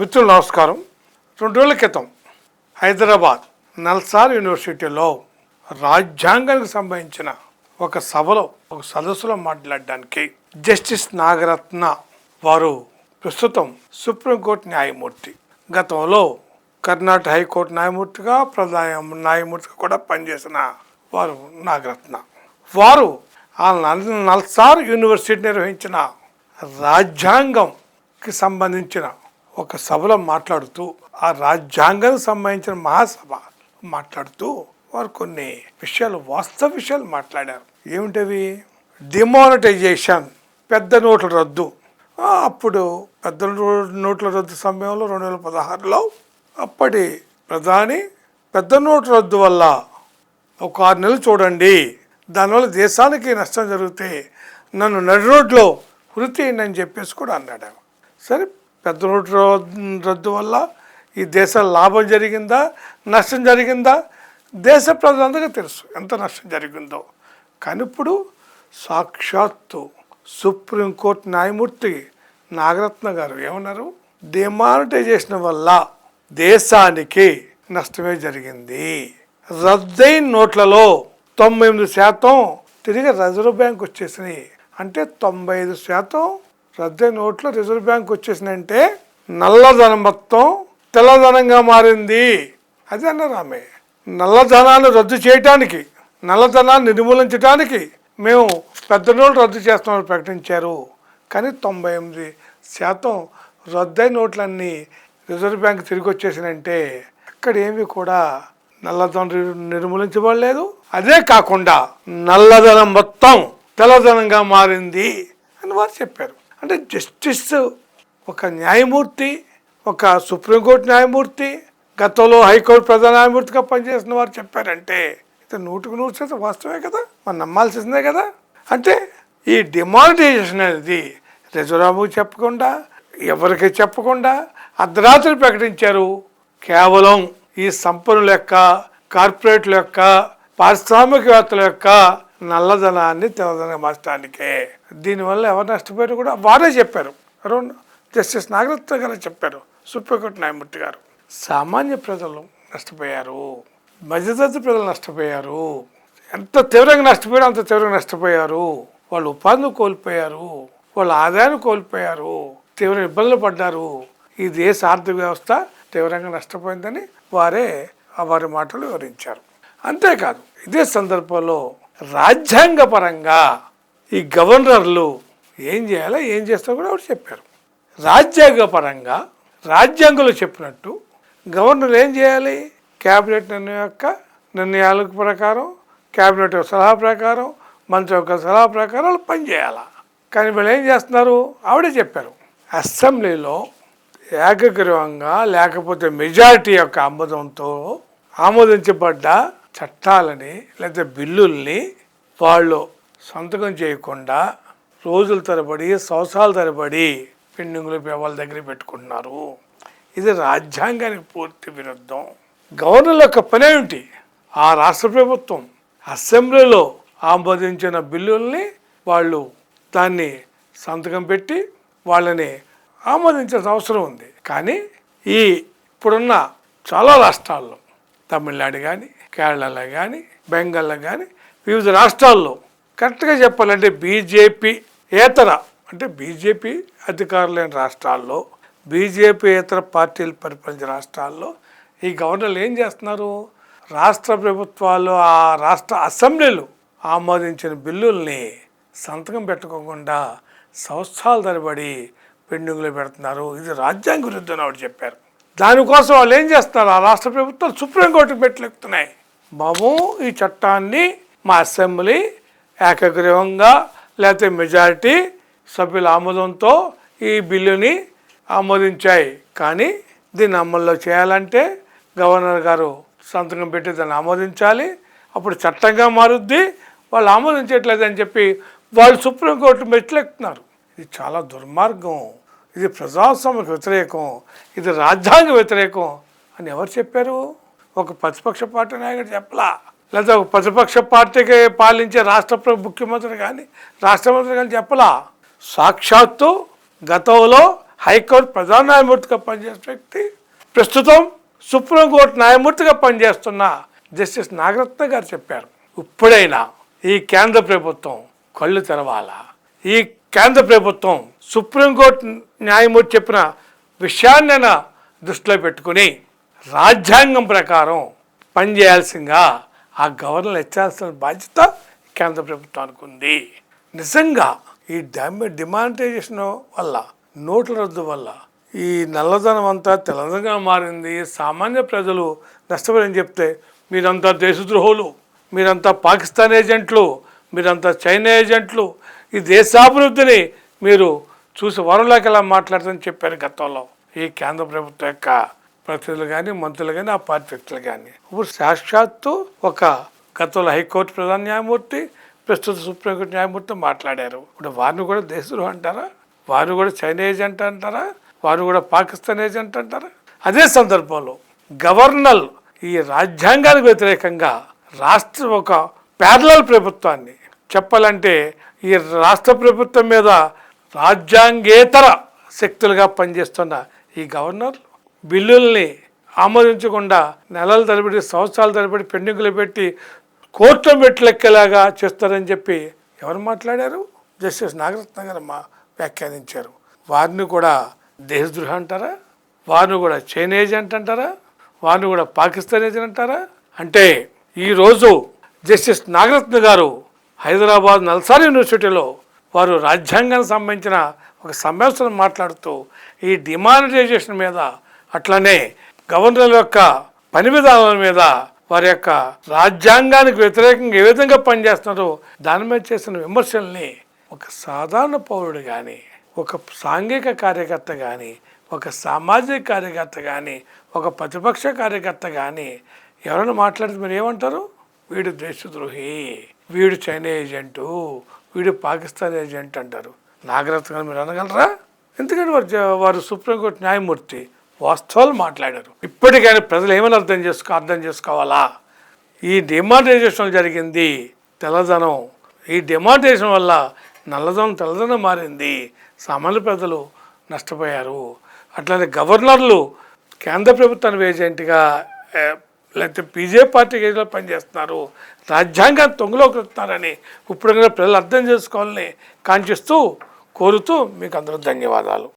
మిత్రులు నమస్కారం. రెండు రోజుల క్రితం హైదరాబాద్ నల్సార్ యూనివర్సిటీలో రాజ్యాంగానికి సంబంధించిన ఒక సభలో ఒక సదస్సులో మాట్లాడడానికి జస్టిస్ నాగరత్న వారు ప్రస్తుతం సుప్రీంకోర్టు న్యాయమూర్తి. గతంలో కర్ణాటక హైకోర్టు న్యాయమూర్తిగా ప్రధాన న్యాయమూర్తిగా కూడా పనిచేసిన వారు నాగరత్న. వారు ఆ నల్సార్ యూనివర్సిటీ నిర్వహించిన రాజ్యాంగంకి సంబంధించిన ఒక సభలో మాట్లాడుతూ ఆ రాజ్యాంగం సంబంధించిన మహాసభ మాట్లాడుతూ వారు కొన్ని విషయాలు వాస్తవ విషయాలు మాట్లాడారు. ఏమిటవి? డిమానిటైజేషన్ పెద్ద నోట్ల రద్దు. అప్పుడు పెద్ద నోట్ల రద్దు సమయంలో రెండు వేల పదహారులో అప్పటి ప్రధాని పెద్ద నోట్ల రద్దు వల్ల ఒక ఆరు నెలలు చూడండి దానివల్ల దేశానికి నష్టం జరిగితే నన్ను నడి రోడ్లో వృత్తి అని చెప్పేసి కూడా అన్నాడు సరే పెద్ద నోటు రద్దు- రద్దు వల్ల ఈ దేశ లాభం జరిగిందా? నష్టం జరిగిందా? దేశ ప్రజలందరికీ తెలుసు ఎంత నష్టం జరిగిందో. కానీ ఇప్పుడు సాక్షాత్తు సుప్రీంకోర్టు న్యాయమూర్తి నాగరత్న గారు ఏమన్నారు? డిమానిటైజేషన్ వల్ల దేశానికి నష్టమే జరిగింది. రద్దయిన నోట్లలో తొంభై ఎనిమిది శాతం తిరిగి రిజర్వ్ బ్యాంక్ వచ్చేసినాయి. అంటే తొంభై ఐదు శాతం రద్దయిన నోట్లు రిజర్వ్ బ్యాంక్ వచ్చేసిందంటే అంటే నల్లధనం మొత్తం తెల్లధనంగా మారింది. అది అన్నారు ఆమె నల్లధనాన్ని రద్దు చేయటానికి నల్లధనాన్ని నిర్మూలించడానికి మేము పెద్ద నోట్లు రద్దు చేస్తామని ప్రకటించారు. కానీ తొంభై ఎనిమిది శాతం రద్దయి నోట్లన్నీ రిజర్వ్ బ్యాంక్ తిరిగి వచ్చేసినంటే అక్కడ ఏమీ కూడా నల్లధనం నిర్మూలించబడలేదు. అదే కాకుండా నల్లధనం మొత్తం తెల్లధనంగా మారింది అని వారు చెప్పారు. అంటే జస్టిస్ ఒక న్యాయమూర్తి ఒక సుప్రీంకోర్టు న్యాయమూర్తి గతంలో హైకోర్టు ప్రధాన న్యాయమూర్తిగా పనిచేసిన వారు చెప్పారంటే ఇది నూటికి నూరు శాతం వాస్తవమే కదా? మనం నమ్మాల్సిందే కదా? అంటే ఈ డిమానిటైజేషన్ అనేది రిజర్వ్ చెప్పకుండా ఎవరికి చెప్పకుండా అర్ధరాత్రి ప్రకటించారు. కేవలం ఈ సంపన్నుల యొక్క కార్పొరేట్ల యొక్క పారిశ్రామికవేత్తల యొక్క నల్లధనాన్ని తెల్లధనం మార్చడానికే. దీనివల్ల ఎవరు నష్టపోయారు కూడా వారే చెప్పారు. ఎవరు జస్టిస్ నాగరత్న గారు చెప్పారు. సుప్రీంకోర్టు న్యాయమూర్తి గారు. సామాన్య ప్రజలు నష్టపోయారు. మధ్యతరగతి ప్రజలు నష్టపోయారు. ఎంత తీవ్రంగా నష్టపోయారు అంత తీవ్రంగా నష్టపోయారు. వాళ్ళు ఉపాధిని కోల్పోయారు. వాళ్ళ ఆదాయాన్ని కోల్పోయారు. తీవ్ర ఇబ్బందులు పడ్డారు. ఈ దేశ ఆర్థిక వ్యవస్థ తీవ్రంగా నష్టపోయిందని వారే వారి మాటలు వివరించారు. అంతేకాదు ఇదే సందర్భంలో రాజ్యాంగపరంగా ఈ గవర్నర్లు ఏం చేయాలో ఏం చేస్తారో కూడా ఆవిడ చెప్పారు. రాజ్యాంగపరంగా రాజ్యాంగంలో చెప్పినట్టు గవర్నర్ ఏం చేయాలి? క్యాబినెట్ నిర్ణయం యొక్క నిర్ణయాల ప్రకారం క్యాబినెట్ యొక్క సలహా ప్రకారం మంత్రి యొక్క సలహా ప్రకారం వాళ్ళు పనిచేయాలి కానీ వీళ్ళు ఏం చేస్తున్నారు? ఆవిడే చెప్పారు. అసెంబ్లీలో ఏకగ్రీవంగా లేకపోతే మెజారిటీ యొక్క ఆమోదంతో ఆమోదించబడ్డ చట్టాలని లేదా బిల్లుల్ని వాళ్ళు సంతకం చేయకుండా రోజుల తరబడి సంవత్సరాల తరబడి పెండింగ్లు వాళ్ళ దగ్గర పెట్టుకుంటున్నారు. ఇది రాజ్యాంగానికి పూర్తి విరుద్ధం. గవర్నర్ యొక్క పని ఏమిటి? ఆ రాష్ట్ర ప్రభుత్వం అసెంబ్లీలో ఆమోదించిన బిల్లుల్ని వాళ్ళు దాన్ని సంతకం పెట్టి వాళ్ళని ఆమోదించాల్సిన అవసరం ఉంది. కానీ ఈ ఇప్పుడున్న చాలా రాష్ట్రాల్లో తమిళనాడు కానీ కేరళలో కానీ బెంగాల్లో కానీ వివిధ రాష్ట్రాల్లో కరెక్ట్గా చెప్పాలంటే బీజేపీ ఏతర అంటే బీజేపీ అధికారులు లేని రాష్ట్రాల్లో బీజేపీ ఏతర పార్టీలు పరిపాలించే రాష్ట్రాల్లో ఈ గవర్నర్లు ఏం చేస్తున్నారు? రాష్ట్ర ప్రభుత్వాలు ఆ రాష్ట్ర అసెంబ్లీలు ఆమోదించిన బిల్లుల్ని సంతకం పెట్టుకోకుండా సంవత్సరాల తరబడి పెండింగ్లో పెడుతున్నారు. ఇది రాజ్యాంగ విరుద్ధం అని చెప్పారు. దానికోసం వాళ్ళు ఏం చేస్తున్నారు? ఆ రాష్ట్ర ప్రభుత్వాలు సుప్రీంకోర్టుకు పెట్టలేకుతున్నాయి బాబు ఈ చట్టాన్ని మా అసెంబ్లీ ఏకగ్రీవంగా లేకపోతే మెజారిటీ సభ్యుల ఆమోదంతో ఈ బిల్లుని ఆమోదించాయి. కానీ దీన్ని అమల్లో చేయాలంటే గవర్నర్ గారు సంతకం పెట్టి దాన్ని ఆమోదించాలి. అప్పుడు చట్టంగా మారుద్ది. వాళ్ళు ఆమోదించట్లేదని చెప్పి వాళ్ళు సుప్రీంకోర్టు మెట్లెక్కుతున్నారు. ఇది చాలా దుర్మార్గం. ఇది ప్రజాస్వామ్యకు వ్యతిరేకం. ఇది రాజ్యాంగ వ్యతిరేకం అని ఎవరు చెప్పారు? ఒక ప్రతిపక్ష పార్టీ నాయకుడు చెప్పలా. లేదా ఒక ప్రతిపక్ష పార్టీకి పాలించే రాష్ట్ర ముఖ్యమంత్రి కానీ రాష్ట్ర మంత్రి కానీ చెప్పలా. సాక్షాత్తు గతంలో హైకోర్టు ప్రధాన న్యాయమూర్తిగా పనిచేసిన వ్యక్తి ప్రస్తుతం సుప్రీంకోర్టు న్యాయమూర్తిగా పనిచేస్తున్న జస్టిస్ నాగరత్న గారు చెప్పారు. ఇప్పుడైనా ఈ కేంద్ర ప్రభుత్వం కళ్ళు తెరవాలా? ఈ కేంద్ర ప్రభుత్వం సుప్రీంకోర్టు న్యాయమూర్తి చెప్పిన విషయాన్నైనా దృష్టిలో పెట్టుకుని రాజ్యాంగం ప్రకారం పనిచేయాల్సిందిగా ఆ గవర్నర్ ఇచ్చాల్సిన బాధ్యత కేంద్ర ప్రభుత్వానికి ఉంది నిజంగా ఈ డామ్ డిమానిటైజేషన్ వల్ల నోట్ల రద్దు వల్ల ఈ నల్లధనం అంతా తెలంగాణ మారింది. సామాన్య ప్రజలు నష్టపోయని చెప్తే మీరంతా దేశద్రోహులు మీరంతా పాకిస్తాన్ ఏజెంట్లు మీరంతా చైనా ఏజెంట్లు ఈ దేశాభివృద్ధిని మీరు చూసి వరంలోకి ఎలా మాట్లాడతారని చెప్పారు గతంలో ఈ కేంద్ర ప్రభుత్వం యొక్క ప్రతినిధులు కానీ మంత్రులు కానీ ఆ పార్టీ వ్యక్తులు కానీ ఇప్పుడు సాక్షాత్తు ఒక గతంలో హైకోర్టు ప్రధాన న్యాయమూర్తి ప్రస్తుత సుప్రీంకోర్టు న్యాయమూర్తి మాట్లాడారు. ఇప్పుడు వారిని కూడా దేశద్రోహం అంటారా? వారు కూడా చైనా ఏజెంట్ అంటారా? వారు కూడా పాకిస్తాన్ ఏజెంట్ అంటారా? అదే సందర్భంలో గవర్నర్ ఈ రాజ్యాంగానికి వ్యతిరేకంగా రాష్ట్ర ఒక ప్యారలల్ ప్రభుత్వాన్ని చెప్పాలంటే ఈ రాష్ట్ర ప్రభుత్వం మీద రాజ్యాంగేతర శక్తులుగా పనిచేస్తున్న ఈ గవర్నర్ బిల్లుల్ని ఆమోదించకుండా నెలల తరబడి సంవత్సరాల తరబడి పెండింగులు పెట్టి కోర్టు మెట్లెక్కేలాగా చేస్తారని చెప్పి ఎవరు మాట్లాడారు? జస్టిస్ నాగరత్న గారు మా వ్యాఖ్యానించారు. వారిని కూడా దేశద్రోహి అంటారా? వారిని కూడా చైనా ఏజెంట్ అంటారా? వారిని కూడా పాకిస్తాన్ ఏజెంట్ అంటారా? అంటే ఈరోజు జస్టిస్ నాగరత్న గారు హైదరాబాద్ నల్సార్ యూనివర్సిటీలో వారు రాజ్యాంగానికి సంబంధించిన ఒక సమస్యను మాట్లాడుతూ ఈ డిమానిటైజేషన్ మీద అట్లనే గవర్నర్ యొక్క పని విధానాల మీద వారి యొక్క రాజ్యాంగానికి వ్యతిరేకంగా ఏ విధంగా పనిచేస్తున్నారో దాని మీద చేసిన విమర్శల్ని ఒక సాధారణ పౌరుడు కానీ ఒక సాంఘిక కార్యకర్త కానీ ఒక సామాజిక కార్యకర్త కానీ ఒక ప్రతిపక్ష కార్యకర్త కానీ ఎవరైనా మాట్లాడితే మీరు ఏమంటారు? వీడు దేశద్రోహి వీడు చైనా ఏజెంటు వీడు పాకిస్తాన్ ఏజెంట్ అంటారు. నాగరత్న మీరు అనగలరా? ఎందుకంటే వారు వారు సుప్రీంకోర్టు న్యాయమూర్తి. వాస్తవాలు మాట్లాడారు. ఇప్పటికైనా ప్రజలు ఏమని అర్థం చేసుకో అర్థం చేసుకోవాలా? ఈ డిమానిటైజేషన్ జరిగింది తెల్లదనం ఈ డిమానిటైజేషన్ వల్ల నల్లదనం తెల్లదనం మారింది. సామాన్య ప్రజలు నష్టపోయారు. అట్లానే గవర్నర్లు కేంద్ర ప్రభుత్వానికి ఏజెంట్గా లేకపోతే బీజేపీ పార్టీకి ఏజెంట్గా పనిచేస్తున్నారు. రాజ్యాంగాన్ని తొంగలోకి వస్తున్నారని ఇప్పుడు ప్రజలు అర్థం చేసుకోవాలని కాంక్షిస్తూ కోరుతూ మీకు అందరూ ధన్యవాదాలు.